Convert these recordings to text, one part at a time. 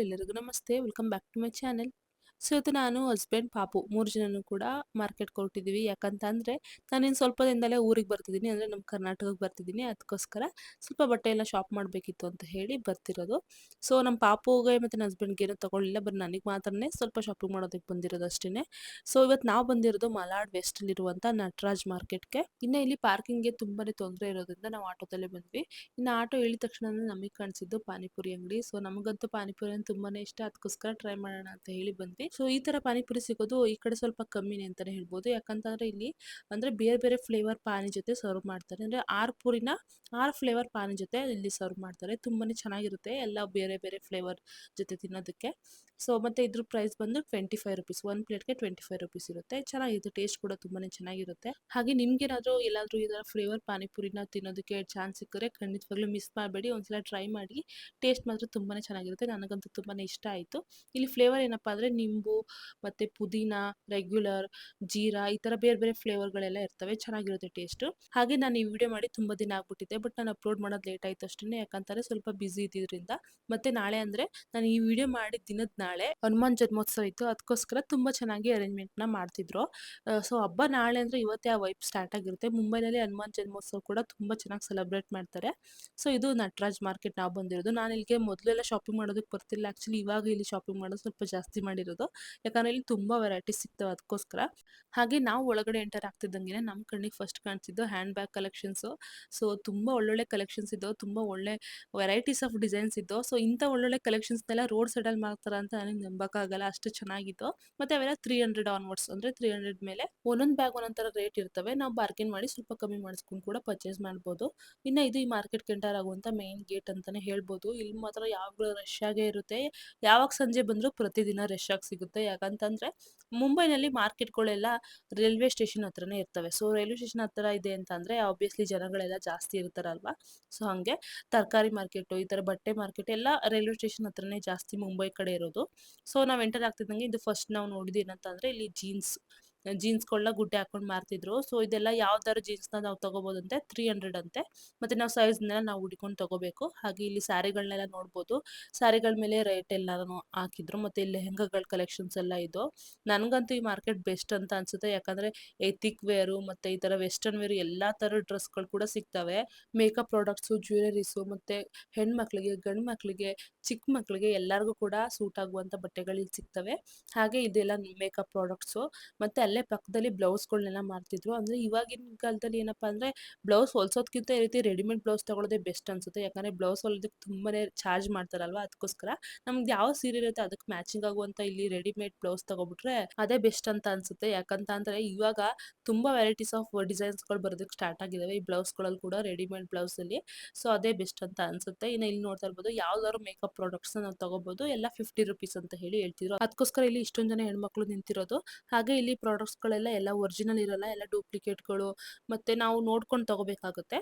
Hi all ಎಲ್ಲರಿಗೂ ನಮಸ್ತೆ welcome back to my channel so, ಇವತ್ತು ನಾನು ಹಸ್ಬೆಂಡ್, ಪಾಪು ಮೂರು ಜನನು ಕೂಡ ಮಾರ್ಕೆಟ್ಗೆ ಕೊಟ್ಟಿದ್ದೀವಿ ಯಾಕಂತಂದರೆ, ನಾನಿನ್ನು ಸ್ವಲ್ಪ ದಿನದಲ್ಲೇ ಊರಿಗೆ ಬರ್ತಿದ್ದೀನಿ ಅಂದರೆ ನಮ್ಮ ಕರ್ನಾಟಕಕ್ಕೆ ಬರ್ತಿದ್ದೀನಿ ಅದಕ್ಕೋಸ್ಕರ ಸ್ವಲ್ಪ ಬಟ್ಟೆ ಎಲ್ಲ ಶಾಪ್ ಮಾಡಬೇಕಿತ್ತು ಅಂತ ಹೇಳಿ ಬರ್ತಿರೋದು. ಸೊ, ನಮ್ಮ ಪಾಪುಗೆ ಮತ್ತು ನನ್ನ ಹಸ್ಬೆಂಡ್ಗೆ ಏನೂ ತೊಗೊಳ್ಳಿಲ್ಲ ಬಟ್ ನನಗೆ ಮಾತ್ರನೇ ಸ್ವಲ್ಪ ಶಾಪಿಂಗ್ ಮಾಡೋದಕ್ಕೆ ಬಂದಿರೋದು ಅಷ್ಟೇ ಸೊ, ಇವತ್ತು ನಾವು ಬಂದಿರೋದು ಮಲಾಡ್ ವೆಸ್ಟಲ್ಲಿರುವಂಥ ನಟರಾಜ್ ಮಾರ್ಕೆಟ್ಗೆ. ಇನ್ನು ಇಲ್ಲಿ ಪಾರ್ಕಿಂಗ್ಗೆ ತುಂಬಾ ತೊಂದರೆ ಇರೋದ್ರಿಂದ ನಾವು ಆಟೋದಲ್ಲೇ ಬಂದ್ವಿ. ಇನ್ನು ಆಟೋ ಇಳಿದ ತಕ್ಷಣ ನಮಗೆ ಕಾಣಿಸಿದ್ದು ಪಾನಿಪುರಿ ಅಂಗಡಿ. ಸೊ, ನಮಗಂತೂ ಪಾನಿಪುರಿ ಅಂದ್ರೆ ತುಂಬಾ ಇಷ್ಟ. ಅದಕ್ಕೋಸ್ಕರ ಟ್ರೈ ಮಾಡೋಣ ಅಂತ ಹೇಳಿ ಬಂದ್ವಿ. ಸೊ, ಈ ತರ ಪಾನಿಪುರಿ ಸಿಗೋದು ಈ ಕಡೆ ಸ್ವಲ್ಪ ಕಮ್ಮಿನೇ ಅಂತಾನೆ ಹೇಳ್ಬೋದು. ಯಾಕಂತಂದ್ರೆ ಇಲ್ಲಿ ಅಂದ್ರೆ ಬೇರೆ ಬೇರೆ ಫ್ಲೇವರ್ ಪಾನಿ ಜೊತೆ ಸರ್ವ್ ಮಾಡ್ತಾರೆ. ಅಂದ್ರೆ ಆರು ಪುರಿನ ಆರು ಫ್ಲೇವರ್ ಪಾನಿ ಜೊತೆ ಇಲ್ಲಿ ಸರ್ವ್ ಮಾಡ್ತಾರೆ. ತುಂಬಾನೇ ಚೆನ್ನಾಗಿರುತ್ತೆ ಎಲ್ಲ ಬೇರೆ ಬೇರೆ ಫ್ಲೇವರ್ ಜೊತೆ ತಿನ್ನೋದಕ್ಕೆ. ಸೊ, ಮತ್ತೆ ಇದ್ರ ಪ್ರೈಸ್ ಬಂದು ಟ್ವೆಂಟಿ ಫೈವ್ ರುಪೀಸ್. ಒನ್ ಪ್ಲೇಟ್ಗೆ ಟ್ವೆಂಟಿ ಫೈವ್ ರುಪೀಸ್ ಇರುತ್ತೆ. ಚೆನ್ನಾಗಿರುತ್ತೆ ಟೇಸ್ಟ್ ಕೂಡ ತುಂಬಾನೇ ಚೆನ್ನಾಗಿರುತ್ತೆ. ಹಾಗೆ ನಿಮ್ಗೇನಾದರೂ ಎಲ್ಲಾದರೂ ಈ ಥರ ಫ್ಲೇವರ್ ಪಾನಿಪುರಿನ ತಿನ್ನೋದಕ್ಕೆ ಚಾನ್ಸ್ ಸಿಕ್ಕರೆ ಖಂಡಿತವಾಗ್ಲೂ ಮಿಸ್ ಮಾಡಬೇಡಿ. ಒಂದ್ಸಲ ಟ್ರೈ ಮಾಡಿ, ಟೇಸ್ಟ್ ಮಾತ್ರ ತುಂಬಾನೇ ಚೆನ್ನಾಗಿರುತ್ತೆ. ನನಗಂತೂ ತುಂಬಾನೇ ಇಷ್ಟ ಆಯಿತು. ಇಲ್ಲಿ ಫ್ಲೇವರ್ ಏನಪ್ಪಾ ಅಂದರೆ ನಿಂಬು ಮತ್ತು ಪುದೀನ ರೆಗ್ಯುಲರ್ ಜೀರಾ ಈ ತರ ಬೇರೆ ಬೇರೆ ಫ್ಲೇವರ್ಗಳೆಲ್ಲ ಇರ್ತವೆ, ಚೆನ್ನಾಗಿರುತ್ತೆ ಟೇಸ್ಟ್ ಹಾಗೆ ನಾನು ಈ ವಿಡಿಯೋ ಮಾಡಿ ತುಂಬಾ ದಿನ ಆಗ್ಬಿಟ್ಟಿದೆ ಬಟ್ ನಾನು ಅಪ್ಲೋಡ್ ಮಾಡೋದು ಲೇಟ್ ಆಯಿತು ಅಷ್ಟೇ ಯಾಕಂತಾರೆ ಸ್ವಲ್ಪ ಬ್ಯುಸಿ ಇದ್ದಿದ್ರಿಂದ. ಮತ್ತೆ ನಾಳೆ ಅಂದ್ರೆ ನಾನು ಈ ವಿಡಿಯೋ ಮಾಡಿದ ದಿನದ ನಾಳೆ ಹನುಮಾನ್ ಜನ್ಮೋತ್ಸವ ಇತ್ತು ಅದಕ್ಕೋಸ್ಕರ ತುಂಬಾ ಚೆನ್ನಾಗಿ ಅರೇಂಜ್ಮೆಂಟ್ನ ಮಾಡ್ತಿದ್ರು. ಸೊ ಹಬ್ಬ ನಾಳೆ ಅಂದ್ರೆ ಇವತ್ತೇ ಆ ವೈಪ್ ಸ್ಟಾರ್ಟ್ ಆಗಿರುತ್ತೆ. ಮುಂಬೈನಲ್ಲಿ ಹನುಮಾನ್ ಜನ್ಮೋತ್ಸವ ಕೂಡ ತುಂಬಾ ಚೆನ್ನಾಗಿ ಸೆಲೆಬ್ರೇಟ್ ಮಾಡ್ತಾರೆ. ಸೊ ಇದು ನಟರಾಜ್ ಮಾರ್ಕೆಟ್ ನಾವು ಬಂದಿರೋದು. ನಾನು ಇಲ್ಲಿಗೆ ಮೊದಲೆಲ್ಲ ಶಾಪಿಂಗ್ ಮಾಡೋದಕ್ಕೆ ಬರ್ತಿಲ್ಲ ಆಕ್ಚುಲಿ ಇವಾಗ ಇಲ್ಲಿ ಶಾಪಿಂಗ್ ಮಾಡೋದು ಸ್ವಲ್ಪ ಜಾಸ್ತಿ ಮಾಡಿರೋದು. ಯಾಕಂದರೆ ಇಲ್ಲಿ ತುಂಬ ವೆರೈಟಿ ಸಿಗ್ತವೆ ಅದಕ್ಕೋಸ್ಕರ ಹಾಗೆ ನಾವು ಒಳಗಡೆ ಎಂಟರ್ ಆಗ್ತಿದ್ದಂಗೆ ನಮ್ಮ ಕಣ್ಣಿಗೆ ಫಸ್ಟ್ ಕಾಣಿಸಿದ್ದು ಹ್ಯಾಂಡ್ ಬ್ಯಾಗ್ ಕಲೆಕ್ಷನ್ಸು ಸೊ ತುಂಬ ಒಳ್ಳೊಳ್ಳೆ ಕಲೆಕ್ಷನ್ಸ್ ಇದ್ದವು, ತುಂಬ ಒಳ್ಳೆ ವೆರೈಟೀಸ್ ಆಫ್ ಡಿಸೈನ್ಸ್ ಇದ್ದವು. ಸೊ ಇಂಥ ಒಳ್ಳೊಳ್ಳೆ ಕಲೆಕ್ಷನ್ಸ್ನೆಲ್ಲ ರೋಡ್ ಸೈಡಲ್ಲಿ ಮಾಡ್ತಾರೆ ಅಂತ ನನಗೆ ನಂಬೋಕ್ಕಾಗಲ್ಲ ಅಷ್ಟು ಚೆನ್ನಾಗಿತ್ತು. ಮತ್ತು ಅವೆಲ್ಲ ತ್ರೀ ಹಂಡ್ರೆಡ್ ಆನ್ವರ್ಡ್ಸ್ ಅಂದರೆ ತ್ರೀ ಹಂಡ್ರೆಡ್ ಮೇಲೆ ಒಂದೊಂದು ಬ್ಯಾಗ್ ಒಂದೊಂದು ರೇಟ್ ಇರ್ತವೆ. ನಾವು ಬಾರ್ಗೇನ್ ಮಾಡಿ ಸ್ವಲ್ಪ ಕಮ್ಮಿ ಮಾಡಿಸ್ಕೊಂಡು ಕೂಡ ಪರ್ಚೇಸ್ ಮಾಡ್ಬೋದು. ಇನ್ನು ಇದು ಈ ಮಾರ್ಕೆಟ್ ಎಂಟರ್ ಆಗುವಂಥ ಮೇನ್ ಗೇಟ್ ಅಂತಲೇ ಹೇಳ್ಬೋದು. ಇಲ್ಲಿ ಮಾತ್ರ ಯಾವಾಗಲೂ ರಶ್ ಆಗೇ ಇರುತ್ತೆ. ಯಾವಾಗ ಸಂಜೆ ಬಂದರೂ ಪ್ರತಿದಿನ ರಶ್ ಆಗಿ ಸಿಗುತ್ತೆ. ಯಾಕಂತಂದರೆ ಮುಂಬೈನಲ್ಲಿ ಮಾರ್ಕೆಟ್ಗಳೆಲ್ಲ ರೈಲ್ವೆ ಸ್ಟೇಷನ್ ಹತ್ರನೇ ಇರ್ತವೆ. ಸೊ ರೈಲ್ವೆ ಸ್ಟೇಷನ್ ಹತ್ರ ಇದೆ ಅಂತ ಅಂದರೆ ಆಬ್ವಿಯಸ್ಲಿ ಜನಗಳೆಲ್ಲ ಜಾಸ್ತಿ ಇರ್ತಾರಲ್ವಾ? ಸೊ ಹಾಗೆ ತರಕಾರಿ ಮಾರ್ಕೆಟ್, ಈ ತರ ಬಟ್ಟೆ ಮಾರ್ಕೆಟ್ ಎಲ್ಲ ರೈಲ್ವೆ ಸ್ಟೇಷನ್ ಹತ್ರನೇ ಜಾಸ್ತಿ ಮುಂಬೈ ಕಡೆ ಇರೋದು. ಸೊ ನಾವು ಎಂಟರ್ ಆಗ್ತಿದ್ದಂಗೆ ಇದು ಫಸ್ಟ್ ನಾವು ನೋಡಿದ್ದು ಏನಂತಂದರೆ ಇಲ್ಲಿ ಜೀನ್ಸ್ ಜೀನ್ಸ್ಗಳನ್ನ ಗುಡ್ಡೆ ಹಾಕೊಂಡು ಮಾರ್ತಿದ್ರು. ಸೊ ಇದೆಲ್ಲ ಯಾವ ಜೀನ್ಸ್ನ ನಾವು ತೊಗೋಬೋದಂತೆ? ತ್ರೀ ಹಂಡ್ರೆಡ್ ಅಂತೆ. ಮತ್ತೆ ನಾವು ಸೈಜ್ನೆಲ್ಲ ನಾವು ಹುಡ್ಕೊಂಡು ತಗೋಬೇಕು. ಹಾಗೆ ಇಲ್ಲಿ ಸ್ಯಾರಿಗಳನ್ನೆಲ್ಲ ನೋಡ್ಬೋದು. ಸ್ಯಾರಿಗಳ ಮೇಲೆ ರೇಟ್ ಎಲ್ಲಾನು ಹಾಕಿದ್ರು. ಮತ್ತೆ ಇಲ್ಲಿ ಲೆಹಂಗಾಗಳ ಕಲೆಕ್ಷನ್ಸ್ ಎಲ್ಲ ಇದು. ನನಗಂತೂ ಈ ಮಾರ್ಕೆಟ್ ಬೆಸ್ಟ್ ಅಂತ ಅನ್ಸುತ್ತೆ. ಯಾಕಂದರೆ ಎಥಿಕ್ ವೇರು ಮತ್ತು ಈ ಥರ ವೆಸ್ಟರ್ನ್ ವೇರ್ ಎಲ್ಲ ಥರ ಡ್ರೆಸ್ಗಳು ಕೂಡ ಸಿಗ್ತವೆ. ಮೇಕಪ್ ಪ್ರಾಡಕ್ಟ್ಸು ಜ್ಯುವೆಲರೀಸು ಮತ್ತು ಹೆಣ್ಮಕ್ಳಿಗೆ ಗಂಡು ಮಕ್ಕಳಿಗೆ ಚಿಕ್ಕ ಮಕ್ಕಳಿಗೆ ಎಲ್ಲರಿಗೂ ಕೂಡ ಸೂಟ್ ಆಗುವಂಥ ಬಟ್ಟೆಗಳು ಇಲ್ಲಿ ಸಿಗ್ತವೆ. ಹಾಗೆ ಇದೆಲ್ಲ ಮೇಕಪ್ ಪ್ರಾಡಕ್ಟ್ಸು ಮತ್ತು ಅಲ್ಲೇ ಪಕ್ಕದಲ್ಲಿ ಬ್ಲೌಸ್ಗಳನ್ನೆಲ್ಲ ಮಾರ್ತಿದ್ರು. ಅಂದರೆ ಇವಾಗಿನ ಕಾಲದಲ್ಲಿ ಏನಪ್ಪ ಅಂದರೆ ಬ್ಲೌಸ್ ಹೊಲ್ಸೋದಕ್ಕಿಂತ ಈ ರೀತಿ ರೆಡಿಮೇಡ್ ಬ್ಲೌಸ್ ತಗೊಳ್ಳೋದೇ ಬೆಸ್ಟ್ ಅನ್ಸುತ್ತೆ. ಯಾಕಂದರೆ ಬ್ಲೌಸ್ ಹೊಲಿದಕ್ಕೆ ತುಂಬಾನೇ ಚಾರ್ಜ್ ಮಾಡ್ತಾರಲ್ವ ಅದಕ್ಕೋಸ್ಕರ ನಮ್ಗೆ ಯಾವ ಸೀರೆ ಇರುತ್ತೆ ಅದಕ್ಕೆ ಮ್ಯಾಚಿಂಗ್ ಆಗುವಂತ ಇಲ್ಲಿ ರೆಡಿಮೇಡ್ ಬ್ಲೌಸ್ ತಗೊಬಿಟ್ರೆ ಅದೇ ಬೆಸ್ಟ್ ಅಂತ ಅನ್ಸುತ್ತೆ. ಯಾಕಂತ ಅಂದರೆ ಇವಾಗ ತುಂಬ ವೆರೈಟೀಸ್ ಆಫ್ ಡಿಸೈನ್ಸ್ಗಳು ಬರೋದಕ್ಕೆ ಸ್ಟಾರ್ಟ್ ಆಗಿದ್ದಾವೆ ಈ ಬ್ಲೌಸ್ಗಳಲ್ಲಿ ಕೂಡ ರೆಡಿಮೇಡ್ ಬ್ಲೌಸಲ್ಲಿ. ಸೊ ಅದೇ ಬೆಸ್ಟ್ ಅಂತ ಅನ್ಸುತ್ತೆ. ಇನ್ನು ಇಲ್ಲಿ ನೋಡ್ತಾ ಇರ್ಬೋದು ಯಾವ್ದಾದ್ರು ಮೇಕಪ್ ಪ್ರಾಡಕ್ಟ್ಸ್ನ ನಾವು ತಗೋಬಹುದು ಎಲ್ಲ ಫಿಫ್ಟಿ ರುಪೀಸ್ ಅಂತ ಹೇಳಿ ಹೇಳ್ತಿದ್ರು. ಅದಕ್ಕೋಸ್ಕರ ಇಲ್ಲಿ ಇಷ್ಟೊಂದು ಜನ ಹೆಣ್ಮಕ್ಳು ನಿಂತಿರೋದು. ಹಾಗೆ ಇಲ್ಲಿ ಪ್ರಾಡಕ್ಟ್ಸ್ಗಳೆಲ್ಲ ಎಲ್ಲ ಒರಿಜಿನಲ್ ಇರಲ್ಲ ಎಲ್ಲ ಡೂಪ್ಲಿಕೇಟ್ಗಳು ಮತ್ತು ನಾವು ನೋಡ್ಕೊಂಡು ತಗೋಬೇಕಾಗುತ್ತೆ.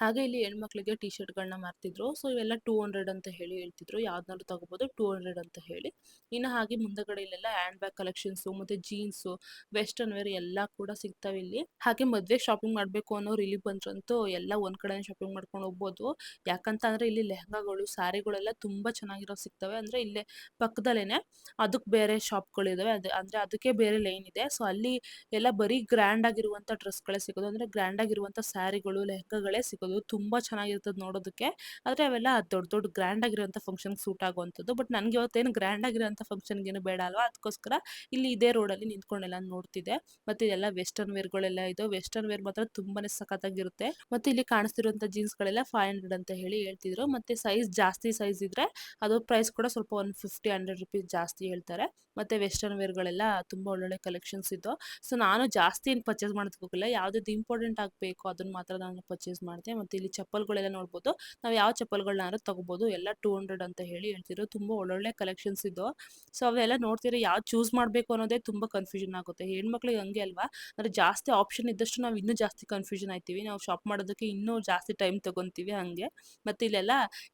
ಹಾಗೆ ಇಲ್ಲಿ ಹೆಣ್ಮಕ್ಳಿಗೆ ಟಿ ಶರ್ಟ್ಗಳನ್ನ ಮಾರ್ತಿದ್ರು. ಸೊ ಇವೆಲ್ಲ ಟೂ ಹಂಡ್ರೆಡ್ ಅಂತ ಹೇಳಿ ಹೇಳ್ತಿದ್ರು. ಯಾವ್ದನ್ನಾದ್ರು ತಗೋಬಹುದು ಟೂ ಹಂಡ್ರೆಡ್ ಅಂತ ಹೇಳಿ. ಇನ್ನು ಹಾಗೆ ಮುಂದಗಡೆ ಇಲ್ಲೆಲ್ಲ ಹ್ಯಾಂಡ್ ಬ್ಯಾಗ್ ಕಲೆಕ್ಷನ್ಸ್ ಮತ್ತೆ ಜೀನ್ಸು ವೆಸ್ಟರ್ನ್ ವೇರ್ ಎಲ್ಲ ಕೂಡ ಸಿಗ್ತಾವೆ ಇಲ್ಲಿ. ಹಾಗೆ ಮದುವೆ ಶಾಪಿಂಗ್ ಮಾಡಬೇಕು ಅನ್ನೋರು ಇಲ್ಲಿ ಬಂದ್ರಂತೂ ಎಲ್ಲ ಒಂದ್ ಕಡೆ ಶಾಪಿಂಗ್ ಮಾಡ್ಕೊಂಡು ಹೋಗ್ಬೋದು. ಯಾಕಂತ ಅಂದ್ರೆ ಇಲ್ಲಿ ಲೆಹಂಗಾಗಳು, ಸಾರಿಗಳೆಲ್ಲ ತುಂಬಾ ಚೆನ್ನಾಗಿರೋ ಸಿಗ್ತವೆ. ಅಂದ್ರೆ ಇಲ್ಲೇ ಪಕ್ಕದಲ್ಲೇನೆ ಅದಕ್ಕೆ ಬೇರೆ ಶಾಪ್ಗಳಿದಾವೆ ಅದು ಅಂದ್ರೆ ಅದಕ್ಕೆ ಬೇರೆ ಲೈನ್ ಇದೆ. ಸೊ ಅಲ್ಲಿ ಎಲ್ಲ ಬರೀ ಗ್ರ್ಯಾಂಡ್ ಡ್ರೆಸ್ ಡ್ರೆಸ್ಗಳೇ ಸಿಗೋದು. ಅಂದ್ರೆ ಗ್ರ್ಯಾಂಡ್ ಆಗಿರುವಂತ ಸ್ಯಾರಿಗಳು ಲೆಹಂಗಾಗಳೇ ಸಿಗೋದು. ತುಂಬ ಚೆನ್ನಾಗಿರ್ತದೆ ನೋಡೋದಕ್ಕೆ. ಆದರೆ ಅವೆಲ್ಲ ದೊಡ್ಡ ದೊಡ್ಡ ಗ್ರ್ಯಾಂಡ್ ಆಗಿರುವಂಥ ಫಂಕ್ಷನ್ಗೆ ಸೂಟ್ ಆಗುವಂಥದ್ದು. ಬಟ್ ನನಗೆ ಇವತ್ತೇನು ಗ್ರ್ಯಾಂಡ್ ಆಗಿರೋಂಥ ಫಂಕ್ಷನ್ಗೇನು ಬೇಡ ಅಲ್ವಾ? ಅದಕ್ಕೋಸ್ಕರ ಇಲ್ಲಿ ಇದೇ ರೋಡಲ್ಲಿ ನಿಂತ್ಕೊಂಡೆಲ್ಲ ನೋಡ್ತಿದ್ದೆ. ಮತ್ತು ಇದೆಲ್ಲ ವೆಸ್ಟರ್ನ್ ವೇರ್ಗಳೆಲ್ಲ ಇದು. ವೆಸ್ಟರ್ನ್ ವೇರ್ ಮಾತ್ರ ತುಂಬಾ ಸಖತ್ತಾಗಿರುತ್ತೆ. ಮತ್ತು ಇಲ್ಲಿ ಕಾಣಿಸ್ತಿರುವಂಥ ಜೀನ್ಸ್ಗಳೆಲ್ಲ ಫೈವ್ ಹಂಡ್ರೆಡ್ ಅಂತ ಹೇಳಿ ಹೇಳ್ತಿದ್ರು. ಮತ್ತು ಸೈಜ್ ಜಾಸ್ತಿ ಸೈಜ್ ಇದ್ದರೆ ಅದು ಪ್ರೈಸ್ ಕೂಡ ಸ್ವಲ್ಪ ಒನ್ ಫಿಫ್ಟಿ, ಹಂಡ್ರೆಡ್ ರುಪೀಸ್ ಜಾಸ್ತಿ ಹೇಳ್ತಾರೆ. ಮತ್ತು ವೆಸ್ಟರ್ನ್ ವೇರ್ಗಳೆಲ್ಲ ತುಂಬ ಒಳ್ಳೊಳ್ಳೆ ಕಲೆಕ್ಷನ್ಸ್ ಇದ್ದು ಸೊ ನಾನು ಜಾಸ್ತಿ ಏನು ಪರ್ಚೇಸ್ ಮಾಡೋದಕ್ಕೆ ಹೋಗಿಲ್ಲ. ಯಾವುದಾದ್ರು ಇಂಪಾರ್ಟೆಂಟ್ ಆಗಬೇಕು, ಅದನ್ನು ಮಾತ್ರ ನಾನು ಪರ್ಚೇಸ್ ಮಾಡಿದೆ. ಮತ್ತು ಇಲ್ಲಿ ಚಪ್ಪಲ್ಗಳೆಲ್ಲ ನೋಡ್ಬೋದು. ನಾವು ಯಾವ ಚಪ್ಪಲ್ಗಳನ್ನಾದ್ರೂ ತಗೋಬಹುದು ಎಲ್ಲ ಟೂ ಹಂಡ್ರೆಡ್ ಅಂತ ಹೇಳಿ ಹೇಳ್ತಿರೋ ತುಂಬಾ ಒಳ್ಳೊಳ್ಳೆ ಕಲೆಕ್ಷನ್ಸ್ ಇದ್ದು ಸೊ ಅವೆಲ್ಲ ನೋಡ್ತಿರೋ ಯಾವ್ದು ಚೂಸ್ ಮಾಡಬೇಕು ಅನ್ನೋದೇ ತುಂಬಾ ಕನ್ಫ್ಯೂಷನ್ ಆಗುತ್ತೆ. ಹೆಣ್ಮಕ್ಳಿಗೆ ಹಂಗೆ ಅಲ್ವಾ? ಅಂದ್ರೆ ಜಾಸ್ತಿ ಆಪ್ಷನ್ ಇದ್ದಷ್ಟು ನಾವು ಇನ್ನೂ ಜಾಸ್ತಿ ಕನ್ಫ್ಯೂಷನ್ ಆಯ್ತೀವಿ. ನಾವು ಶಾಪ್ ಮಾಡೋದಕ್ಕೆ ಇನ್ನೂ ಜಾಸ್ತಿ ಟೈಮ್ ತಗೊಂತೀವಿ ಹಾಗೆ. ಮತ್ತೆ ಇಲ್ಲೆಲ್ಲ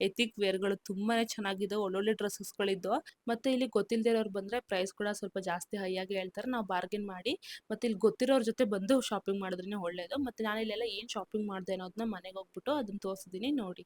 ಎಥಿಕ್ ವೇರ್ಗಳು ತುಂಬಾನೇ ಚೆನ್ನಾಗಿದ್ದವು ಒಳ್ಳೊಳ್ಳೆ ಡ್ರೆಸ್ಸಸ್ಗಳಿದ್ದು ಮತ್ತೆ ಇಲ್ಲಿ ಗೊತ್ತಿಲ್ಲದೆ ಇರೋರು ಬಂದರೆ ಪ್ರೈಸ್ ಕೂಡ ಸ್ವಲ್ಪ ಜಾಸ್ತಿ ಹೈ ಆಗಿ ಹೇಳ್ತಾರೆ. ನಾವು ಬಾರ್ಗೇನ್ ಮಾಡಿ. ಮತ್ತೆ ಇಲ್ಲಿ ಗೊತ್ತಿರೋರ ಜೊತೆ ಬಂದು ಶಾಪಿಂಗ್ ಮಾಡಿದ್ರೇ ಒಳ್ಳೇದು. ಮತ್ತೆ ನಾನು ಇಲ್ಲೆಲ್ಲ ಏನು ಶಾಪಿಂಗ್ ಮಾಡಿದೆ ಅನ್ನೋದನ್ನ ಮನೆಗೆ ಹೋಗ್ಬಿಟ್ಟು ಅದನ್ನ ತೋರಿಸಿದೀನಿ ನೋಡಿ.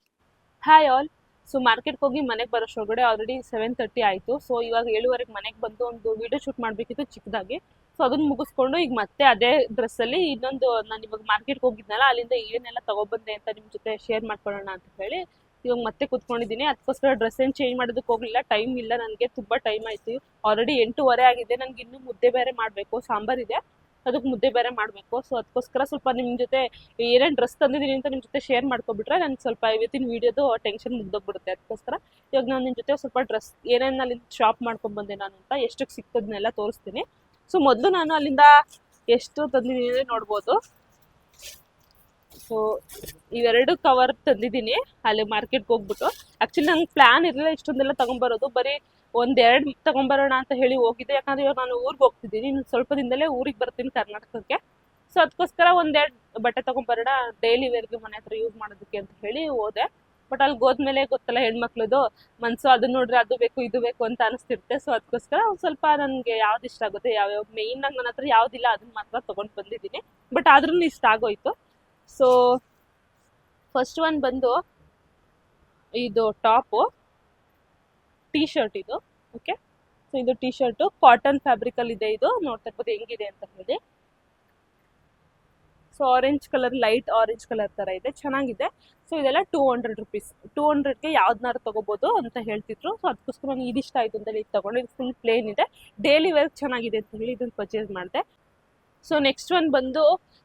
ಹಾಯ್ ಆಲ್ ಸೊ ಮಾರ್ಕೆಟ್ಗೆ ಹೋಗಿ ಮನೆಗೆ ಬರೋಷ್ಟೊಳಗಡೆ ಆಲ್ರೆಡಿ ಸೆವೆನ್ ತರ್ಟಿ ಆಯಿತು. ಸೊ ಇವಾಗ ಏಳುವರೆಗೆ ಮನೆಗೆ ಬಂದು ಒಂದು ವಿಡಿಯೋ ಶೂಟ್ ಮಾಡಬೇಕಿತ್ತು ಚಿಕ್ಕದಾಗಿ. ಸೊ ಅದನ್ನ ಮುಗಿಸ್ಕೊಂಡು ಈಗ ಮತ್ತೆ ಅದೇ ಡ್ರೆಸ್ಸಲ್ಲಿ ಇನ್ನೊಂದು ನಾನು ಇವಾಗ ಮಾರ್ಕೆಟ್ಗೆ ಹೋಗಿದ್ನಲ್ಲ, ಅಲ್ಲಿಂದ ಏನೆಲ್ಲ ತಗೊಬಂದೆ ಅಂತ ನಿಮ್ಮ ಜೊತೆ ಶೇರ್ ಮಾಡ್ಕೊಳ್ಳೋಣ ಅಂತ ಹೇಳಿ ಇವಾಗ ಮತ್ತೆ ಕುತ್ಕೊಂಡಿದ್ದೀನಿ ಅದಕ್ಕೋಸ್ಕರ ಡ್ರೆಸ್ ಏನು ಚೇಂಜ್ ಮಾಡೋದಕ್ಕೆ ಹೋಗಲಿಲ್ಲ ಟೈಮ್ ಇಲ್ಲ, ನನಗೆ ತುಂಬ ಟೈಮ್ ಆಯಿತು. ಆಲ್ರೆಡಿ ಎಂಟೂವರೆ ಆಗಿದೆ ನನಗೆ ಇನ್ನೂ ಮುದ್ದೆ ಬೇರೆ ಮಾಡಬೇಕು ಸಾಂಬಾರಿದೆ ಅದಕ್ಕೆ ಮುದ್ದೆ ಬೇರೆ ಮಾಡಬೇಕು. ಸೊ ಅದಕ್ಕೋಸ್ಕರ ಸ್ವಲ್ಪ ನಿಮ್ಮ ಜೊತೆ ಏನೇನು ಡ್ರೆಸ್ ತಂದಿದ್ದೀನಿ ಅಂತ ನಿಮ್ಮ ಜೊತೆ ಶೇರ್ ಮಾಡ್ಕೊಬಿಟ್ರೆ ನನಗೆ ಸ್ವಲ್ಪ ಇವತ್ತಿನ ವೀಡಿಯೋದು ಟೆನ್ಷನ್ ಮುಗ್ದೋಗ್ಬಿಡುತ್ತೆ. ಅದಕ್ಕೋಸ್ಕರ ಇವಾಗ ನಾನು ನಿಮ್ಮ ಜೊತೆ ಸ್ವಲ್ಪ ಡ್ರೆಸ್ ಏನೇನು ಅಲ್ಲಿ ಶಾಪ್ ಮಾಡ್ಕೊಂಡ್ಬಂದೆ ನಾನು ಅಂತ ಎಷ್ಟಕ್ಕೆ ಸಿಕ್ತದನ್ನೆಲ್ಲ ತೋರಿಸ್ತೀನಿ. ಸೊ ಮೊದಲು ನಾನು ಅಲ್ಲಿಂದ ಎಷ್ಟು ತಂದಿದ್ದೀನಿ ನೋಡ್ಬೋದು. ಸೊ ಇವೆರಡು ಕವರ್ ತಂದಿದ್ದೀನಿ. ಅಲ್ಲಿ ಮಾರ್ಕೆಟ್ಗೆ ಹೋಗ್ಬಿಟ್ಟು. ಆ್ಯಕ್ಚುಲಿ ನಂಗೆ ಪ್ಲ್ಯಾನ್ ಇರಲಿಲ್ಲ ಇಷ್ಟೊಂದೆಲ್ಲ ತೊಗೊಂಬರೋದು. ಬರೀ ಒಂದೆರಡು ತಗೊಂಬರೋಣ ಅಂತ ಹೇಳಿ ಹೋಗಿದ್ದೆ. ಯಾಕಂದ್ರೆ ಇವಾಗ ನಾನು ಊರಿಗೆ ಹೋಗ್ತಿದ್ದೀನಿ. ಇನ್ನು ಸ್ವಲ್ಪ ದಿನದಲ್ಲೇ ಊರಿಗೆ ಬರ್ತೀನಿ ಕರ್ನಾಟಕಕ್ಕೆ. ಸೊ ಅದಕ್ಕೋಸ್ಕರ ಒಂದೆರಡು ಬಟ್ಟೆ ತಗೊಂಬರೋಣ. ಡೈಲಿ ವೇರ್ಗೆ ಮನೆ ಹತ್ರ ಯೂಸ್ ಮಾಡೋದಕ್ಕೆ ಅಂತ ಹೇಳಿ ಹೋದೆ. ಬಟ್ ಅಲ್ಲಿ ಹೋದ್ಮೇಲೆ ಗೊತ್ತಲ್ಲ ಹೆಣ್ಮಕ್ಳದು, ಮನ್ಸು ಅದನ್ನ ನೋಡ್ರೆ ಅದು ಬೇಕು, ಇದು ಬೇಕು ಅಂತ ಅನಿಸ್ತಿರುತ್ತೆ. ಸೊ ಅದಕ್ಕೋಸ್ಕರ ಸ್ವಲ್ಪ ನನಗೆ ಯಾವ್ದು ಇಷ್ಟ ಆಗುತ್ತೆ ಯಾವ ಮೇಯ್ನ್ ಆಗಿ ನನ್ನ ಹತ್ರ ಯಾವ್ದಿಲ್ಲ ಅದನ್ನ ಮಾತ್ರ ತಗೊಂಡ್ ಬಂದಿದ್ದೀನಿ. ಬಟ್ ಆದ್ರೂ ಇಷ್ಟ ಆಗೋಯ್ತು. ಸೊ ಫಸ್ಟ್ ಒನ್ ಬಂದು ಇದು ಟಾಪು ಟೀ ಶರ್ಟ್ ಇದು ಓಕೆ ಸೊ ಇದು ಟೀ ಶರ್ಟು ಕಾಟನ್ ಫ್ಯಾಬ್ರಿಕಲ್ಲಿ ಇದೆ ಇದು. ನೋಡ್ತಾ ಇರ್ಬೋದು ಹೆಂಗಿದೆ ಅಂತ ಹೇಳಿ. So orange colour light orange colour ತರ ಇದೆ. ಚೆನ್ನಾಗಿದೆ. ಸೊ ಇದೆಲ್ಲ ಟೂ ಹಂಡ್ರೆಡ್ ರುಪೀಸ್ ಟೂ ಹಂಡ್ರೆಡ್ಗೆ ಯಾವ್ದನ್ನಾರು ತೊಗೋಬೋದು ಅಂತ ಹೇಳ್ತಿದ್ರು. ಸೊ ಅದಕ್ಕೋಸ್ಕರ ನನಗೆ ಇದಿಷ್ಟ ಆಯ್ತು ಅಂತ ಹೇಳಿ ಇದು ತೊಗೊಂಡು, ಇದು ಫುಲ್ ಪ್ಲೇನ್ ಇದೆ. ಡೈಲಿ ವೇರ್ ಚೆನ್ನಾಗಿದೆ ಅಂತ ಹೇಳಿ ಇದನ್ನ ಪರ್ಚೇಸ್ ಮಾಡಿದೆ. ಸೊ ನೆಕ್ಸ್ಟ್ ಒನ್ ಬಂದು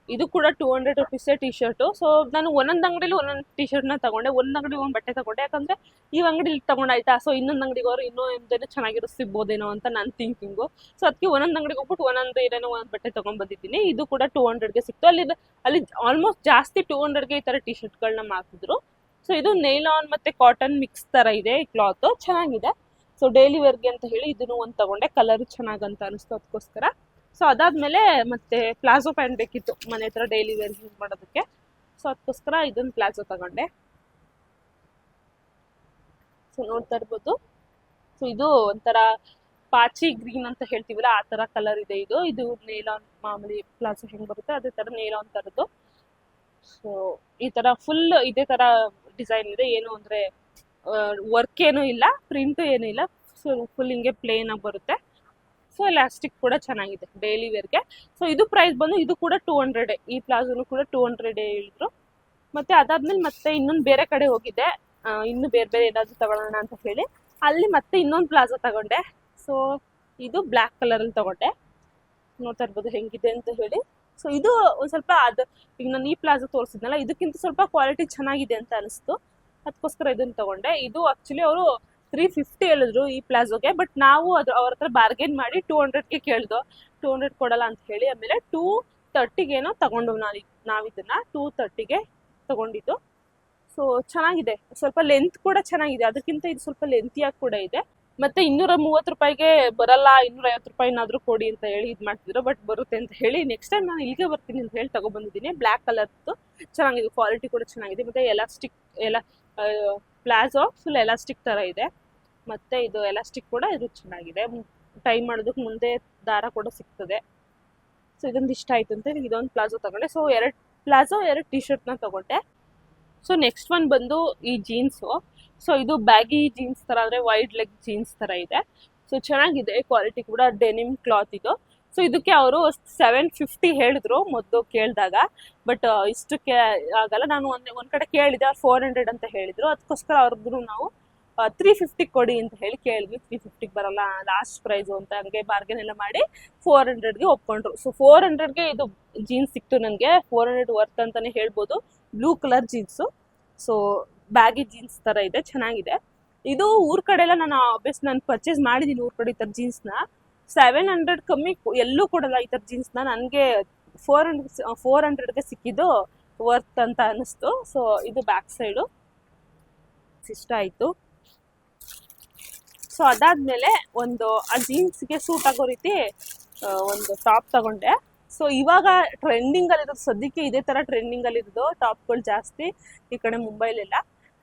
ಇದು ಕೂಡ ಟೂ ಹಂಡ್ರೆಡ್ ರುಪೀಸೇ ಟಿ ಶರ್ಟು ಸೊ ನಾನು ಒಂದೊಂದು ಅಂಗಡಿಲಿ ಒಂದೊಂದು ಟಿ ಶರ್ಟ್ನ ತಗೊಂಡೆ. ಒಂದು ಅಂಗಡಿ ಒಂದು ಬಟ್ಟೆ ತಗೊಂಡೆ. ಯಾಕಂದರೆ ಈ ಅಂಗಡಿಲಿ ತಗೊಂಡಾಯ್ತಾ ಸೊ ಇನ್ನೊಂದು ಅಂಗಡಿಗೆ ಅವರು ಇನ್ನೂ ಒಂದೇನೋ ಚೆನ್ನಾಗಿರೋ ಸಿಗ್ಬೋದೇನೋ ಅಂತ ನನ್ನ ಥಿಂಕಿಂಗು ಸೊ ಅದಕ್ಕೆ ಒಂದೊಂದು ಅಂಗಡಿಗೆ ಹೋಗ್ಬಿಟ್ಟು ಒಂದೊಂದು ಏನೇನೋ ಒಂದು ಬಟ್ಟೆ ತೊಗೊಂಡ್ಬಂದಿದ್ದೀನಿ ಇದು ಕೂಡ ಟೂ ಹಂಡ್ರೆಡ್ಗೆ ಸಿಕ್ತು. ಅಲ್ಲಿ ಅಲ್ಲಿ ಆಲ್ಮೋಸ್ಟ್ ಜಾಸ್ತಿ ಟೂ ಹಂಡ್ರೆಡ್ಗೆ ಈ ಥರ ಟಿ ಶರ್ಟ್ಗಳನ್ನ ಮಾರ್ತಿದ್ರು. ಸೊ ಇದು ನೈಲಾನ್ ಮತ್ತು ಕಾಟನ್ ಮಿಕ್ಸ್ ಥರ ಇದೆ ಈ ಕ್ಲಾತು ಚೆನ್ನಾಗಿದೆ. ಸೊ ಡೈಲಿ ವೇರ್ಗೆ ಅಂತ ಹೇಳಿ ಇದನ್ನು ಒಂದು ತಗೊಂಡೆ. ಕಲರ್ ಚೆನ್ನಾಗಂತ ಅನಿಸ್ತು. ಅದಕ್ಕೋಸ್ಕರ ಸೊ ಅದಾದಮೇಲೆ ಮತ್ತೆ ಪ್ಲಾಜೋ ಪ್ಯಾಂಟ್ ಬೇಕಿತ್ತು ಮನೆ ಹತ್ರ ಡೈಲಿ ವೇರ್ ಯೂಸ್ ಮಾಡೋದಕ್ಕೆ. ಸೊ ಅದಕ್ಕೋಸ್ಕರ ಇದೊಂದು ಪ್ಲಾಜೋ ತಗೊಂಡೆ. ಸೊ ನೋಡ್ತಾ ಇರ್ಬೋದು. ಸೊ ಇದು ಒಂಥರ ಪಾಚಿ ಗ್ರೀನ್ ಅಂತ ಹೇಳ್ತೀವಲ್ಲ, ಆ ಥರ ಕಲರ್ ಇದೆ ಇದು. ಇದು ನೇಲಾನ್ ಮಾಮೂಲಿ ಪ್ಲಾಜೋ ಹೆಂಗೆ ಬರುತ್ತೆ, ಅದೇ ಥರ ನೇಲಾನ್ ಥರದ್ದು ಸೊ ಈ ಥರ ಫುಲ್ ಇದೇ ಥರ ಡಿಸೈನ್ ಇದೆ. ಏನು ಅಂದರೆ ವರ್ಕ್ ಏನೂ ಇಲ್ಲ ಪ್ರಿಂಟು ಏನೂ ಇಲ್ಲ. ಸೊ ಫುಲ್ ಹಿಂಗೆ ಪ್ಲೇನ್ ಆಗಿ ಬರುತ್ತೆ. ಸೊ ಎಲಾಸ್ಟಿಕ್ ಕೂಡ ಚೆನ್ನಾಗಿದೆ ಡೈಲಿ ವೇರ್ಗೆ ಸೊ ಇದು ಪ್ರೈಸ್ ಬಂದು ಇದು ಕೂಡ ಟೂ ಹಂಡ್ರೆಡ್ ಈ ಪ್ಲಾಜೋನು ಕೂಡ ಟೂ ಹಂಡ್ರೆಡ್ ಹೇಳಿದ್ರು. ಮತ್ತೆ ಅದಾದ್ಮೇಲೆ ಮತ್ತೆ ಇನ್ನೊಂದು ಬೇರೆ ಕಡೆ ಹೋಗಿದ್ದೆ ಇನ್ನು ಬೇರೆ ಬೇರೆ ಏನಾದರೂ ತಗೊಳ್ಳೋಣ ಅಂತ ಹೇಳಿ. ಅಲ್ಲಿ ಮತ್ತೆ ಇನ್ನೊಂದು ಪ್ಲಾಜೋ ತಗೊಂಡೆ. ಸೊ ಇದು ಬ್ಲ್ಯಾಕ್ ಕಲರಲ್ಲಿ ತಗೊಂಡೆ. ನೋಡ್ತಾ ಇರ್ಬೋದು ಹೆಂಗಿದೆ ಅಂತ ಹೇಳಿ. ಸೊ ಇದು ಒಂದು ಸ್ವಲ್ಪ ಅದು, ಈಗ ನಾನು ಈ ಪ್ಲಾಜೋ ತೋರಿಸಿದ್ನಲ್ಲ, ಇದಕ್ಕಿಂತ ಸ್ವಲ್ಪ ಕ್ವಾಲಿಟಿ ಚೆನ್ನಾಗಿದೆ ಅಂತ ಅನಿಸ್ತು. ಅದಕ್ಕೋಸ್ಕರ ಇದನ್ನ ತಗೊಂಡೆ. ಇದು ಆಕ್ಚುಲಿ ಅವರು ತ್ರೀ ಫಿಫ್ಟಿ ಹೇಳಿದ್ರು ಈ ಪ್ಲಾಜೋಗೆ ಬಟ್ ನಾವು ಅದು ಅವ್ರ ಹತ್ರ ಬಾರ್ಗೇನ್ ಮಾಡಿ ಟೂ ಹಂಡ್ರೆಡ್ಗೆ ಕೇಳ್ದು ಟೂ ಹಂಡ್ರೆಡ್ ಕೊಡಲ್ಲ ಅಂತ ಹೇಳಿ ಆಮೇಲೆ ಟೂ ತರ್ಟಿಗೇನೋ ತಗೊಂಡು ನಾವು ನಾವಿದನ್ನ ಟೂ ತರ್ಟಿಗೆ ತಗೊಂಡಿದ್ದು. ಸೊ ಚೆನ್ನಾಗಿದೆ. ಸ್ವಲ್ಪ ಲೆಂತ್ ಕೂಡ ಚೆನ್ನಾಗಿದೆ. ಅದಕ್ಕಿಂತ ಇದು ಸ್ವಲ್ಪ ಲೆಂತಿಯಾಗಿ ಕೂಡ ಇದೆ. ಮತ್ತೆ ಇನ್ನೂರ ಮೂವತ್ತು ರೂಪಾಯಿಗೆ ಬರಲ್ಲ ಇನ್ನೂರ ಐವತ್ತು ರೂಪಾಯಿನಾದ್ರೂ ಕೊಡಿ ಅಂತ ಹೇಳಿ ಇದು ಮಾಡ್ತಿದ್ರು ಬಟ್ ಬರುತ್ತೆ ಅಂತ ಹೇಳಿ ನೆಕ್ಸ್ಟ್ ಟೈಮ್ ನಾನು ಇಲ್ಲಿಗೆ ಬರ್ತೀನಿ ಅಂತ ಹೇಳಿ ತಗೊಬಂದಿದ್ದೀನಿ. ಬ್ಲ್ಯಾಕ್ ಕಲರ್ದು ಚೆನ್ನಾಗಿದೆ ಕ್ವಾಲಿಟಿ ಕೂಡ ಚೆನ್ನಾಗಿದೆ. ಮತ್ತೆ ಎಲಾಸ್ಟಿಕ್ ಎಲ್ಲ ಪ್ಲಾಜೋ ಫುಲ್ ಎಲಾಸ್ಟಿಕ್ ಥರ ಇದೆ. ಮತ್ತೆ ಇದು ಎಲಾಸ್ಟಿಕ್ ಕೂಡ ಇದು ಚೆನ್ನಾಗಿದೆ. ಟೈ ಮಾಡೋದಕ್ಕೆ ಮುಂದೆ ದಾರ ಕೂಡ ಸಿಗ್ತದೆ. ಸೊ ಇದೊಂದು ಇಷ್ಟ ಆಯ್ತು ಅಂತ ಇದೊಂದು ಪ್ಲಾಜೋ ತಗೊಂಡೆ. ಸೊ ಎರಡು, ಪ್ಲಾಜೋ ಎರಡು ಟಿ ಶರ್ಟ್ನ ತಗೊಂಡೆ. ಸೊ ನೆಕ್ಸ್ಟ್ ಒನ್ ಬಂದು ಈ ಜೀನ್ಸು ಸೊ ಇದು ಬ್ಯಾಗಿ ಜೀನ್ಸ್ ಥರ ಅಂದರೆ ವೈಡ್ ಲೆಗ್ ಜೀನ್ಸ್ ಥರ ಇದೆ. ಸೊ ಚೆನ್ನಾಗಿದೆ. ಕ್ವಾಲಿಟಿ ಕೂಡ ಡೆನಿಮ್ ಕ್ಲಾತ್ ಇದು. ಸೊ ಇದಕ್ಕೆ ಅವರು ಸೆವೆನ್ ಫಿಫ್ಟಿ ಹೇಳಿದ್ರು ಮೊದಲು ಕೇಳಿದಾಗ. ಬಟ್ ಇಷ್ಟಕ್ಕೆ ಆಗಲ್ಲ. ನಾನು ಒಂದು ಒಂದು ಕಡೆ ಕೇಳಿದೆ, ಅವ್ರು ಫೋರ್ ಹಂಡ್ರೆಡ್ ಅಂತ ಹೇಳಿದ್ರು. ಅದಕ್ಕೋಸ್ಕರ ಅವ್ರಿಗೂ ನಾವು ತ್ರೀ ಫಿಫ್ಟಿಗೆ ಕೊಡಿ ಅಂತ ಹೇಳಿ ಕೇಳಿದ್ವಿ. ತ್ರೀ ಫಿಫ್ಟಿಗೆ ಬರಲ್ಲ ಲಾಸ್ಟ್ ಪ್ರೈಸು ಅಂತ ಹಂಗೆ ಬಾರ್ಗೇನ್ ಎಲ್ಲ ಮಾಡಿ ಫೋರ್ ಹಂಡ್ರೆಡ್ಗೆ ಒಪ್ಕೊಂಡ್ರು. ಸೊ ಫೋರ್ ಹಂಡ್ರೆಡ್ಗೆ ಇದು ಜೀನ್ಸ್ ಸಿಕ್ತು ನನಗೆ ಫೋರ್ ಹಂಡ್ರೆಡ್ ವರ್ತ್ ಅಂತಲೇ ಹೇಳ್ಬೋದು. Blue colour jeans so baggy jeans ಥರ ಇದೆ. ಚೆನ್ನಾಗಿದೆ. ಇದು ಊರ್ ಕಡೆ ಎಲ್ಲ ನಾನು ಆಬ್ವಿಯಸ್ ನಾನು ಪರ್ಚೇಸ್ ಮಾಡಿದ್ದೀನಿ ಊರ್ ಕಡೆ ಈ ಥರ ಜೀನ್ಸ್ನ ಸೆವೆನ್ ಹಂಡ್ರೆಡ್ ಕಮ್ಮಿ ಎಲ್ಲೂ ಕೊಡಲ್ಲ ಈ ಥರ ಜೀನ್ಸ್ನ ನನಗೆ ಫೋರ್ ಹಂಡ್ರೆಡ್ ಫೋರ್ ಹಂಡ್ರೆಡ್ಗೆ ಸಿಕ್ಕಿದ್ದು ವರ್ತ್ ಅಂತ ಅನ್ನಿಸ್ತು. ಸೊ ಇದು ಬ್ಯಾಕ್ ಸೈಡು ಇಷ್ಟ ಆಯಿತು. ಸೊ ಅದಾದ್ಮೇಲೆ ಒಂದು, ಆ ಜೀನ್ಸ್ಗೆ ಸೂಟ್ ಆಗೋ ರೀತಿ ಒಂದು ಟಾಪ್ ತಗೊಂಡೆ. ಸೊ ಇವಾಗ ಟ್ರೆಂಡಿಂಗ್ ಅಲ್ಲಿರೋದು ಸದ್ಯಕ್ಕೆ ಇದೇ ತರ ಟ್ರೆಂಡಿಂಗ್ ಅಲ್ಲಿರೋದು ಟಾಪ್ಗಳು ಜಾಸ್ತಿ, ಈ ಕಡೆ ಮುಂಬೈಲೆಲ್ಲ.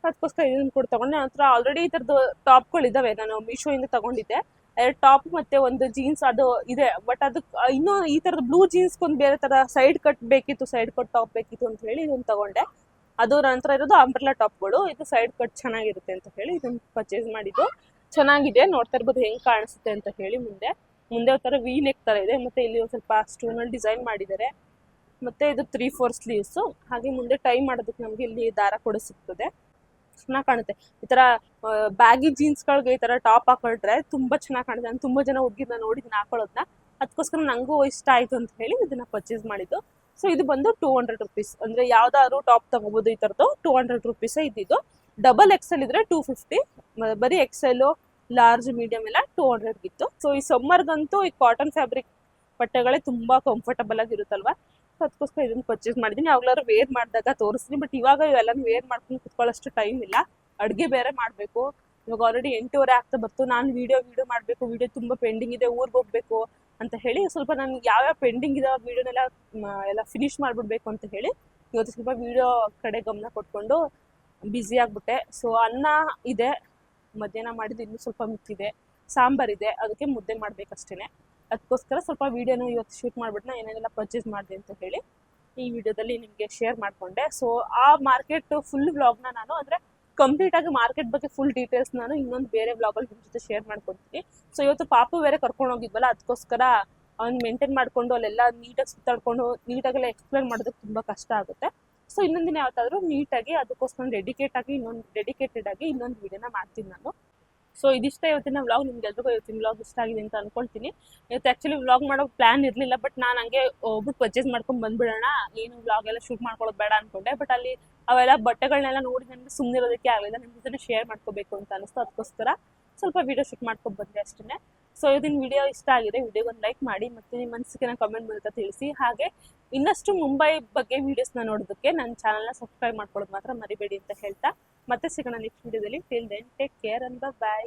ಅದಕ್ಕೋಸ್ಕರ ಇದನ್ನ ಕೂಡ ತಗೊಂಡೆ. ನನ್ನ ಹತ್ರ ಆಲ್ರೆಡಿ ಈ ಥರದ್ದು ಟಾಪ್ಗಳಿದ್ದಾವೆ ನಾನು ಮೀಶೋಯಿಂದ ತಗೊಂಡಿದ್ದೆ. ಎರಡು ಟಾಪ್ ಮತ್ತೆ ಒಂದು ಜೀನ್ಸ್ ಅದು ಇದೆ. ಬಟ್ ಅದು ಇನ್ನೂ ಈ ಥರದ ಬ್ಲೂ ಜೀನ್ಸ್ ಒಂದು ಬೇರೆ ಥರ ಸೈಡ್ ಕಟ್ ಬೇಕಿತ್ತು ಸೈಡ್ ಕಟ್ ಟಾಪ್ ಬೇಕಿತ್ತು ಅಂತ ಹೇಳಿ ಇದನ್ನು ತಗೊಂಡೆ. ಅದು ನಂತರ ಇರೋದು ಅಂಬ್ರೆಲಾ ಟಾಪ್ಗಳು ಇದು ಸೈಡ್ ಕಟ್ ಚೆನ್ನಾಗಿರುತ್ತೆ ಅಂತ ಹೇಳಿ ಇದನ್ನ ಪರ್ಚೇಸ್ ಮಾಡಿದ್ದು. ಚೆನ್ನಾಗಿದೆ, ನೋಡ್ತಾ ಇರ್ಬೋದು ಹೆಂಗ್ ಕಾಣಿಸುತ್ತೆ ಅಂತ ಹೇಳಿ ಮುಂದೆ. ಮುಂದೆ ಒಂಥರ ವಿ ನೆಕ್ ತರ ಇದೆ. ಮತ್ತೆ ಇಲ್ಲಿ ಒಂದ್ ಸ್ವಲ್ಪ ಸ್ಟೋನ್ ಅಲ್ಲಿ ಡಿಸೈನ್ ಮಾಡಿದ್ದಾರೆ. ಮತ್ತೆ ಇದು ತ್ರೀ ಫೋರ್ ಸ್ಲೀವ್ಸ್ ಹಾಗೆ ಮುಂದೆ ಟೈ ಮಾಡೋದಕ್ಕೆ ನಮಗೆ ಇಲ್ಲಿ ದಾರ ಕೂಡ ಸಿಗ್ತದೆ. ಚೆನ್ನಾಗಿ ಕಾಣುತ್ತೆ. ಈ ತರ ಬ್ಯಾಗಿ ಜೀನ್ಸ್ಗಳಿಗೆ ಈ ತರ ಟಾಪ್ ಹಾಕೊಳ್ರೆ ತುಂಬಾ ಚೆನ್ನಾಗಿ ಕಾಣುತ್ತೆ. ನಾನು ತುಂಬಾ ಜನ ಹುಡುಗಿನ ನೋಡಿದ್ದೀನಿ ಹಾಕೊಳ್ಳೋದನ್ನ ಅದಕ್ಕೋಸ್ಕರ ನಂಗೂ ಇಷ್ಟ ಆಯ್ತು ಅಂತ ಹೇಳಿ ಇದನ್ನ ಪರ್ಚೇಸ್ ಮಾಡಿದ್ದು. ಸೊ ಇದು ಬಂದು ಟೂ ಹಂಡ್ರೆಡ್ ರುಪೀಸ್ ಅಂದ್ರೆ ಯಾವ್ದಾದ್ರು ಟಾಪ್ ತಗೋಬಹುದು ಈ ತರದ್ದು. ಟೂ ಹಂಡ್ರೆಡ್ ರುಪೀಸ್ ಇದ್ದಿದ್ದು. ಡಬಲ್ ಎಕ್ಸೆಲ್ ಇದ್ರೆ ಟೂ ಫಿಫ್ಟಿ ಬರೀ ಎಕ್ಸೆಲ್ ಲಾರ್ಜ್ ಮೀಡಿಯಂ ಎಲ್ಲ ಟೂ ಹಂಡ್ರೆಡ್ ಇತ್ತು ಸೊ ಈ ಸಮ್ಮರ್ಗಂತೂ ಈ ಕಾಟನ್ ಫ್ಯಾಬ್ರಿಕ್ ಬಟ್ಟೆಗಳೇ ತುಂಬಾ ಕಂಫರ್ಟಬಲ್ ಆಗಿರುತ್ತಲ್ವಾ ಅದಕ್ಕೋಸ್ಕರ ಇದನ್ನ ಪರ್ಚೇಸ್ ಮಾಡಿದ್ದೀನಿ ಯಾವಾಗ್ಲಾದ್ರು ವೇರ್ ಮಾಡಿದಾಗ ತೋರಿಸ್ತೀನಿ. ಬಟ್ ಇವಾಗ ಇವೆಲ್ಲ ವೇರ್ ಮಾಡ್ಕೊಂಡು ಕುತ್ಕೊಳ್ಳೋಷ್ಟು ಟೈಮ್ ಇಲ್ಲ. ಅಡುಗೆ ಬೇರೆ ಮಾಡಬೇಕು. ಇವಾಗ ಆಲ್ರೆಡಿ ಎಂಟೂವರೆ ಆಗ್ತಾ ಬರ್ತು. ನಾನು ವಿಡಿಯೋ ವೀಡಿಯೋ ಮಾಡಬೇಕು. ವಿಡಿಯೋ ತುಂಬ ಪೆಂಡಿಂಗ್ ಇದೆ. ಊರಿಗೆ ಹೋಗ್ಬೇಕು ಅಂತ ಹೇಳಿ ಸ್ವಲ್ಪ ನಾನು ಯಾವ್ಯಾವ ಪೆಂಡಿಂಗ್ ಇದಾವೆ ವಿಡಿಯೋನೆಲ್ಲ ಎಲ್ಲ ಫಿನಿಶ್ ಮಾಡಿಬಿಡ್ಬೇಕು ಅಂತ ಹೇಳಿ ಇವತ್ತು ಸ್ವಲ್ಪ ವಿಡಿಯೋ ಕಡೆ ಗಮನ ಕೊಟ್ಕೊಂಡು ಬ್ಯುಸಿ ಆಗ್ಬಿಟ್ಟೆ. ಸೊ ಅನ್ನ ಇದೆ. ಮಧ್ಯಾಹ್ನ ಮಾಡಿದ್ದು ಇನ್ನೂ ಸ್ವಲ್ಪ ಮಿಕ್ಕಿದೆ ಸಾಂಬಾರಿದೆ ಅದಕ್ಕೆ ಮುದ್ದೆ ಮಾಡ್ಬೇಕಷ್ಟೇ ಅದಕ್ಕೋಸ್ಕರ ಸ್ವಲ್ಪ ವಿಡಿಯೋನ ಇವತ್ತು ಶೂಟ್ ಮಾಡಿಬಿಟ್ಟು ನಾನು ಏನೇನೆಲ್ಲ ಪರ್ಚೇಸ್ ಮಾಡಿದೆ ಅಂತ ಹೇಳಿ ಈ ವಿಡಿಯೋದಲ್ಲಿ ನಿಮಗೆ ಶೇರ್ ಮಾಡಿಕೊಂಡೆ. ಸೊ ಆ ಮಾರ್ಕೆಟ್ ಫುಲ್ ವ್ಲಾಗ್ನ ನಾನು, ಅಂದರೆ ಕಂಪ್ಲೀಟ್ ಆಗಿ ಮಾರ್ಕೆಟ್ ಬಗ್ಗೆ ಫುಲ್ ಡೀಟೇಲ್ಸ್ ನಾನು ಇನ್ನೊಂದು ಬೇರೆ ವ್ಲಾಗಲ್ಲಿ ನಿಮ್ಮ ಜೊತೆ ಶೇರ್ ಮಾಡ್ಕೊತೀನಿ ಸೊ ಇವತ್ತು ಪಾಪು ಬೇರೆ ಕರ್ಕೊಂಡು ಹೋಗಿದ್ವಲ್ಲ, ಅದಕ್ಕೋಸ್ಕರ ಅವ್ನು ಮೇಂಟೈನ್ ಮಾಡಿಕೊಂಡು ಅಲ್ಲೆಲ್ಲ ನೀಟಾಗಿ ಸುತ್ತಾಡ್ಕೊಂಡು ನೀಟಾಗೆಲ್ಲ ಎಕ್ಸ್ಪ್ಲೇನ್ ಮಾಡೋದಕ್ಕೆ ತುಂಬ ಕಷ್ಟ ಆಗುತ್ತೆ. ಸೊ ಇನ್ನೊಂದಿನ ಯಾವತ್ತಾದ್ರೂ ನೀಟಾಗಿ ಅದಕ್ಕೋಸ್ಕರ ಡೆಡಿಕೇಟ್ ಆಗಿ ಇನ್ನೊಂದು ಡೆಡಿಕೇಟೆಡ್ ಆಗಿ ಇನ್ನೊಂದು ವಿಡಿಯೋನ ಮಾಡ್ತೀನಿ ನಾನು. ಸೊ ಇದಿಷ್ಟ ಇವತ್ತಿನ ವ್ಲಾಗ್ ನಿಮ್ಗೆ ಎಲ್ರಿಗೂ ಇವತ್ತಿನ ವ್ಲಾಗ್ ಇಷ್ಟ ಆಗಿದೆ ಅಂತ ಅನ್ಕೊಳ್ತೀನಿ. ಇವತ್ತು ಆ್ಯಕ್ಚುಲಿ ವ್ಲಾಗ್ ಮಾಡೋ ಪ್ಲಾನ್ ಇರಲಿಲ್ಲ ಬಟ್ ನಾನು ಹಂಗೆ ಹೋಗ್ಬಿಟ್ಟು ಪರ್ಚೇಸ್ ಮಾಡ್ಕೊಂಡು ಬಂದ್ಬಿಡೋಣ. ಏನು ವ್ಲಾಗ್ ಎಲ್ಲ ಶೂಟ್ ಮಾಡ್ಕೊಳ್ಳೋದು ಬೇಡ ಅನ್ಕೊಂಡೆ ಬಟ್ ಅಲ್ಲಿ ಅವೆಲ್ಲ ಬಟ್ಟೆಗಳನ್ನೆಲ್ಲ ನೋಡಿ ನನಗೆ ಸುಮ್ಮನೆ ಇರೋದಕ್ಕೆ ಆಗಲಿಲ್ಲ. ನಿಮ್ಮ ಜೊತೆ ಶೇರ್ ಮಾಡ್ಕೋಬೇಕು ಅಂತ ಅನಿಸ್ತು. ಅದಕ್ಕೋಸ್ಕರ ಸ್ವಲ್ಪ ವಿಡಿಯೋ ಶೂಟ್ ಮಾಡ್ಕೊಂಡು ಬಂದೆ ಅಷ್ಟೇ ಸೊ ಇದನ್ನ ವಿಡಿಯೋ ಇಷ್ಟ ಆಗಿದೆ ವಿಡಿಯೋಗೊಂದು ಲೈಕ್ ಮಾಡಿ ಮತ್ತು ನಿಮ್ಮ ಮನಸ್ಸಿಗೆ ಕಮೆಂಟ್ ಮೂಲಕ ತಿಳಿಸಿ. ಹಾಗೆ ಇನ್ನಷ್ಟು ಮುಂಬೈ ಬಗ್ಗೆ ವಿಡಿಯೋಸ್ನ ನೋಡೋದಕ್ಕೆ ನನ್ನ ಚಾನಲ್ನ ಸಬ್ಸ್ಕ್ರೈಬ್ ಮಾಡ್ಕೊಳ್ಳೋದು ಮಾತ್ರ ಮರಿಬೇಡಿ ಅಂತ ಹೇಳ್ತಾ. ಮತ್ತೆ ಸಿಗೋಣ ನೆಕ್ಸ್ಟ್ ವಿಡಿಯೋದಲ್ಲಿ till then take care and bye